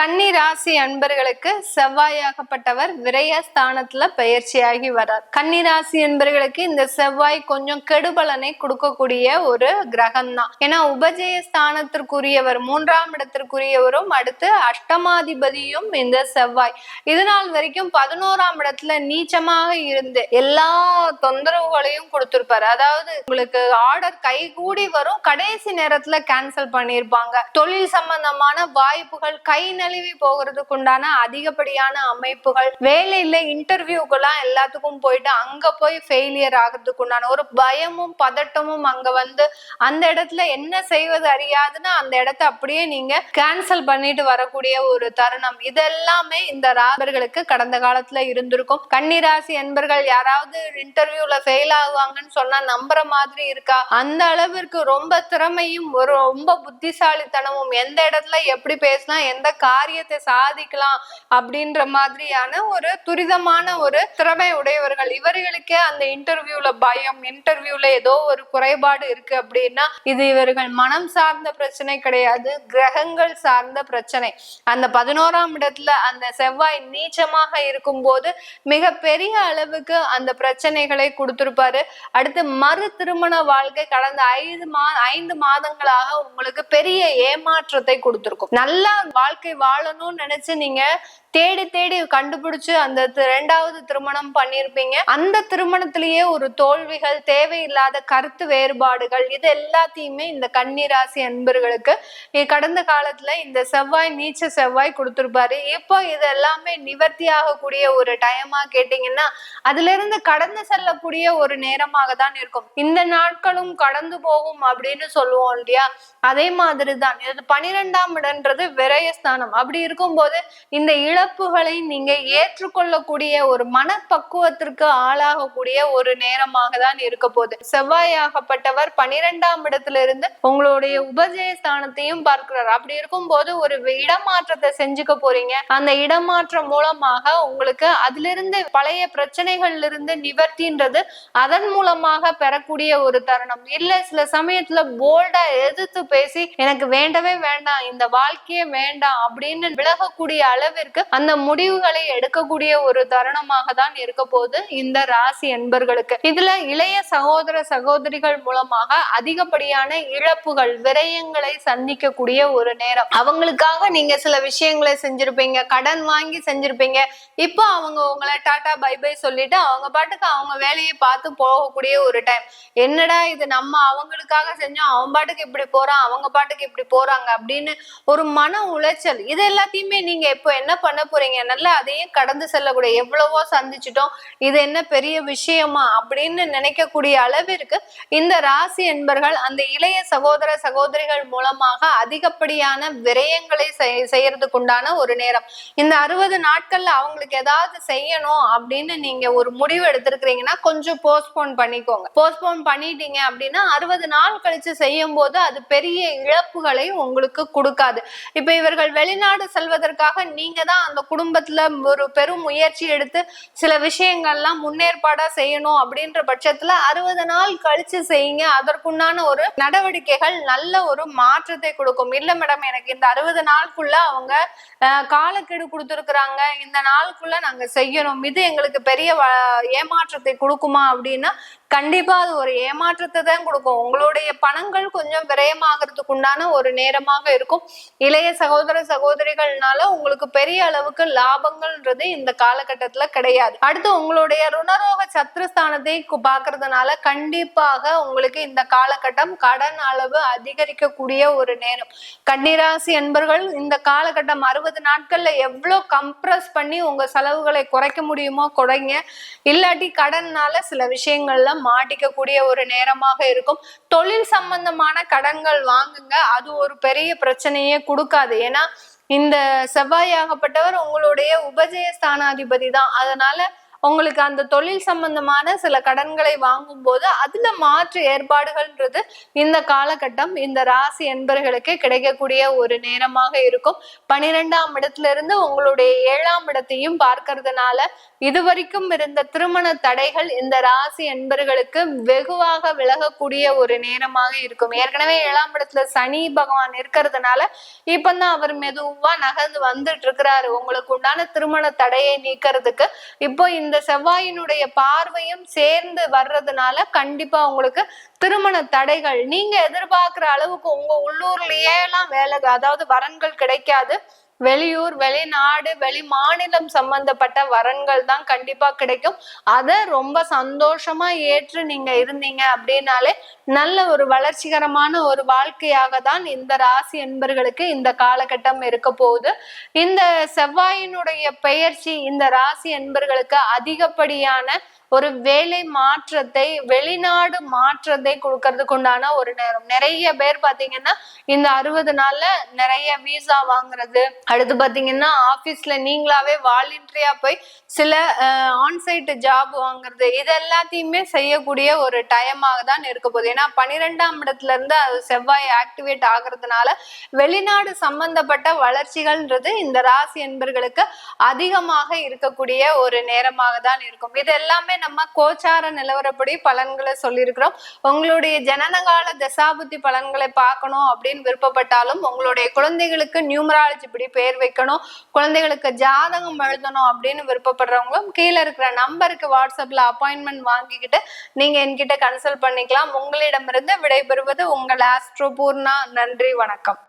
கன்னி ராசி அன்பர்களுக்கு செவ்வாயாகப்பட்டவர் விரய ஸ்தானத்துல பயிற்சியாகி வரார். கன்னி ராசி அன்பர்களுக்கு இந்த செவ்வாய் கொஞ்சம் கெடுபலனை கொடுக்கக்கூடிய ஒரு கிரகம் தான் ஏன்னா உபஜய ஸ்தானத்திற்குரியவர் மூன்றாம் இடத்திற்குரியவரும் அடுத்து அஷ்டமாதிபதியும் இந்த செவ்வாய். இது நாள் வரைக்கும் பதினோராம் இடத்துல நீச்சமாக இருந்து எல்லா தொந்தரவுகளையும் கொடுத்திருப்பாரு. அதாவது உங்களுக்கு ஆர்டர் கைகூடி வரும். கடைசி நேரத்துல கேன்சல் பண்ணியிருப்பாங்க தொழில் சம்பந்தமான வாய்ப்புகள் கை நழுவி போகிறதுக்கு உண்டான அதிகப்படியான அமைப்புகள். வேலையில இன்டர்வியூக்கெல்லாம் எல்லாத்துக்கும் போயிட்டு அங்க போய் ஃபெயிலியர் ஆகிறதுக்கு உண்டான ஒரு பயமும் பதட்டமும் அங்க வந்து அந்த இடத்துல என்ன செய்வது அறியாதுன்னு அந்த இடத்த அப்படியே நீங்க கேன்சல் பண்ணிட்டு வரக்கூடிய ஒரு தருணம். இதெல்லாமே இந்த ராபர்களுக்கு கடந்த காலத்துல இருந்திருக்கும். கன்னிராசி என்பர்கள் யாராவது இன்டர்வியூல ஃபெயில் ஆகுவாங்கன்னு சொன்னா நம்புற மாதிரி இருக்கா? அந்த அளவிற்கு ரொம்ப திறமையும் ஒரு ரொம்ப புத்திசாலித்தனமும் எந்த இடத்துல எப்படி பேசினா எந்த காரியத்தை சாதிக்கலாம் அப்படின்ற மாதிரியான ஒரு துரிதமான ஒரு திறமை உடையவர்கள். இவர்களுக்கே அந்த இன்டர்வியூல பயம் இன்டர்வியூல ஏதோ ஒரு குறைபாடு இருக்கு அப்படின்னா இது இவர்கள் மனம் சார்ந்த பிரச்சனை கிடையாது கிரகங்கள் சார்ந்த பிரச்சனை. அந்த பதினோராம் இடத்துல அந்த செவ்வாய் நீச்சமாக இருக்கும் போது மிக பெரிய அளவுக்கு அந்த பிரச்சனைகளை கொடுத்திருப்பாரு. அடுத்து மறு திருமண வாழ்க்கை கடந்த ஐந்து மா ஐந்து மாதங்களாக உங்களுக்கு பெரிய ஏமாற்றத்தை கொடுத்திருக்கும். நல்லா வாழ்க்கை வாழணும்னு நினைச்சு நீங்க தேடி தேடி கண்டுபிடிச்சு அந்த ரெண்டாவது திருமணம் பண்ணியிருப்பீங்க. அந்த திருமணத்திலேயே ஒரு தோல்விகள் தேவையில்லாத கருத்து வேறுபாடுகள் இது எல்லாத்தையுமே இந்த கன்னிராசி அன்பர்களுக்கு கடந்த காலத்துல இந்த செவ்வாய் நீச்ச செவ்வாய் கொடுத்துருப்பாரு. இப்போ இது எல்லாமே நிவர்த்தி ஆகக்கூடிய ஒரு டைமா கேட்டீங்கன்னா அதுல இருந்து கடந்து செல்லக்கூடிய ஒரு நேரமாக தான் இருக்கும். இந்த நாட்களும் கடந்து போகும் அப்படின்னு சொல்லுவோம் இல்லையா? அதே மாதிரிதான். இது பனிரெண்டாம் இடம்ன்றது விரயஸ்தானம். அப்படி இருக்கும்போது இந்த இழப்புகளை நீங்க ஏற்றுக்கொள்ளக்கூடிய ஒரு மனப்பக்குவத்திற்கு ஆளாகக்கூடிய ஒரு நேரமாக தான் இருக்க போகுது. செவ்வாயாகப்பட்டவர் பனிரெண்டாம் இடத்துல இருந்து உங்களுடைய உபஜய ஸ்தானத்தையும் பார்க்கிறார். அப்படி இருக்கும் போது ஒரு இடமாற்றத்தை செஞ்சுக்க போறீங்க. அந்த இடமாற்றம் மூலமாக உங்களுக்கு அதிலிருந்து பழைய பிரச்சனைகள்ல இருந்து நிவர்த்தின்றது அதன் மூலமாக பெறக்கூடிய ஒரு தருணம். இல்ல சில சமயத்துல போல்டா எதிர்த்து பேசி எனக்கு வேண்டவே வேண்டாம் இந்த வாழ்க்கையே வேண்டாம் அப்படின்னு விலகக்கூடிய அளவிற்கு அந்த முடிவுகளை எடுக்கக்கூடிய ஒரு தருணமாக தான் இருக்க போது இந்த ராசி என்பர்களுக்கு. இதுல இளைய சகோதர சகோதரிகள் மூலமாக அதிகப்படியான இழப்புகள் விரயங்களை சந்திக்கக்கூடிய ஒரு நேரம். அவங்களுக்காக நீங்க சில விஷயங்களை செஞ்சிருப்பீங்க கடன் வாங்கி செஞ்சிருப்பீங்க. இப்போ அவங்க உங்களை டாடா பை பை சொல்லிட்டு அவங்க பாட்டுக்கு அவங்க வேலையை பார்த்து போகக்கூடிய ஒரு டைம். என்னடா இது நம்ம அவங்களுக்காக செஞ்சோம் அவன் பாட்டுக்கு இப்படி போறான் அவங்க பாட்டுக்கு இப்படி போறாங்க அப்படின்னு ஒரு மன உளைச்சல். இது எல்லாத்தையுமே நீங்க இப்போ என்ன பண்ண போறீங்க? நல்லா அதையும் கடந்து செல்லக்கூடிய எவ்வளவோ சந்திச்சிட்டோம். இது என்ன பெரிய விஷயமா? அப்படின்னு நினைக்கக்கூடிய அளவிற்கு இந்த ராசி என்பர்கள் அந்த இளைய சகோதர சகோதரிகள் மூலமாக அதிகப்படியான விரயங்களை செய்- செய்யறதுக்கு உண்டான ஒரு நேரம். இந்த அறுபது நாட்கள்ல அவங்களுக்கு ஏதாவது செய்யணும் அப்படின்னு நீங்க ஒரு முடிவு எடுத்திருக்கிறீங்கன்னா கொஞ்சம் போஸ்ட்போன் பண்ணிக்கோங்க. போஸ்ட்போன் பண்ணிட்டீங்க அப்படின்னா அறுபது நாள் கழிச்சு செய்யும் போது அது பெரிய இழப்புகளை உங்களுக்கு கொடுக்காது. இப்ப இவர்கள் வெளிநாடு செல்வதற்காக நீங்க தான் அந்த குடும்பத்துல ஒரு பெரும் முயற்சி எடுத்து சில விஷயங்கள்லாம் முன்னேற்பாடா செய்யணும் அப்படின்ற பட்சத்துல அறுபது நாள் கழிச்சு செய்யுங்க. அதற்குண்டான ஒரு நடவடிக்கைகள் நல்ல ஒரு மாற்றத்தை கொடுக்கும். இல்ல மேடம் எனக்கு இந்த அறுபது நாளுக்குள்ள அவங்க அஹ், காலக்கெடு கொடுத்துருக்குறாங்க. இந்த நாளுக்குள்ள நாங்க செய்யணும். இது எங்களுக்கு பெரிய ஏமாற்றத்தை கொடுக்குமா அப்படின்னா கண்டிப்பா அது ஒரு ஏமாற்றத்தை தான் கொடுக்கும். உங்களுடைய பணங்கள் கொஞ்சம் விரயமாகிறதுக்கு உண்டான ஒரு நேரமாக இருக்கும். இளைய சகோதர சகோதரிகள்னால உங்களுக்கு பெரிய அளவுக்கு லாபங்கள்ன்றது இந்த காலகட்டத்துல கிடையாது. அடுத்து உங்களுடைய ருணரோக சத்ருஸ்தானத்தை பாக்குறதுனால கண்டிப்பாக உங்களுக்கு இந்த காலகட்டம் கடன் அளவு அதிகரிக்கக்கூடிய ஒரு நேரம். கன்னிராசி என்பர்கள் இந்த காலகட்டம் அறுபது நாட்கள்ல எவ்வளவு கம்ப்ரஸ் பண்ணி உங்க செலவுகளை குறைக்க முடியுமோ குறைங்க. இல்லாட்டி கடன்னால சில விஷயங்கள்ல மாட்டிக்கக்கூடிய ஒரு நேரமாக இருக்கும். தொழில் சம்பந்தமான கடன்கள் வாங்குங்க. அது ஒரு பெரிய பிரச்சனையே கொடுக்காது. ஏன்னா இந்த செவ்வாயாகப்பட்டவர் உங்களுடைய உபஜய ஸ்தானாதிபதி தான். அதனால உங்களுக்கு அந்த தொழில் சம்பந்தமான சில கடன்களை வாங்கும் போது அதுல மாற்று ஏற்பாடுகள்ன்றது இந்த காலகட்டம். இந்த ராசி என்பர்களுக்கு கிடைக்கக்கூடிய ஒரு நேரமாக இருக்கும். பனிரெண்டாம் இடத்துல இருந்து உங்களுடைய ஏழாம் இடத்தையும் பார்க்கறதுனால இதுவரைக்கும் இருந்த திருமண தடைகள் இந்த ராசி என்பர்களுக்கு வெகுவாக விலகக்கூடிய ஒரு நேரமாக இருக்கும். ஏற்கனவே ஏழாம் இடத்துல சனி பகவான் இருக்கிறதுனால இப்பந்தான் அவர் மெதுவா நகர்ந்து வந்துட்டு இருக்கிறாரு. உங்களுக்கு உண்டான திருமண தடையை நீக்கிறதுக்கு இப்போ இந்த இந்த செவ்வாயினுடைய பார்வையும் சேர்ந்து வர்றதுனால கண்டிப்பா உங்களுக்கு திருமண தடைகள். நீங்க எதிர்பார்க்கிற அளவுக்கு உங்க உள்ளூர்லயே எல்லாம் வேலை அதாவது வரன்கள் கிடைக்காது. வெளியூர் வெளிநாடு வெளி மாநிலம் சம்பந்தப்பட்ட வரன்கள் தான் கண்டிப்பா கிடைக்கும். அதை ரொம்ப சந்தோஷமா ஏற்று நீங்க இருந்தீங்க அப்படின்னாலே நல்ல ஒரு வளர்ச்சிகரமான ஒரு வாழ்க்கையாக தான் இந்த ராசி என்பர்களுக்கு இந்த காலகட்டம் இருக்க போகுது. இந்த செவ்வாயினுடைய பெயர்ச்சி இந்த ராசி என்பர்களுக்கு அதிகப்படியான ஒரு வேலை மாற்றத்தை வெளிநாடு மாற்றத்தை கொடுக்கறதுக்கு உண்டான ஒரு நேரம். நிறைய பேர் பாத்தீங்கன்னா இந்த அறுபது நாள்ல நிறைய விசா வாங்குறது. அடுத்து பாத்தீங்கன்னா ஆபீஸ்ல நீங்களாவே வாலண்டரியா போய் சில ஆன்சைட் ஜாப் வாங்குறது. இது எல்லாத்தையுமே செய்யக்கூடிய ஒரு டைமாக தான் இருக்க போகுது. ஏன்னா பனிரெண்டாம் இடத்துல இருந்து அது செவ்வாய் ஆக்டிவேட் ஆகுறதுனால வெளிநாடு சம்பந்தப்பட்ட வளர்ச்சிகள்ன்றது இந்த ராசி என்பர்களுக்கு அதிகமாக இருக்கக்கூடிய ஒரு நேரமாக தான் இருக்கும். இது எல்லாமே நம்ம கோச்சார நிலவரப்படி பலன்களை சொல்லியிருக்கிறோம். உங்களுடைய ஜனனகால தசாபுத்தி பலன்களை பார்க்கணும் அப்படின்னு விருப்பப்பட்டாலும் உங்களுடைய குழந்தைகளுக்கு நியூமராலஜி இப்படி பேர் வைக்கணும். குழந்தைகளுக்கு ஜாதகம் எழுதணும் அப்படின்னு விருப்பப்படுறவங்களும் கீழே இருக்கிற நம்பருக்கு வாட்ஸ்அப்ல அப்பாயின்மெண்ட் வாங்கிக்கிட்டு நீங்க என்கிட்ட கன்சல்ட் பண்ணிக்கலாம். உங்களிடமிருந்து விடைபெறுவது உங்கள் ஆஸ்ட்ரோ பூர்ணா. நன்றி வணக்கம்.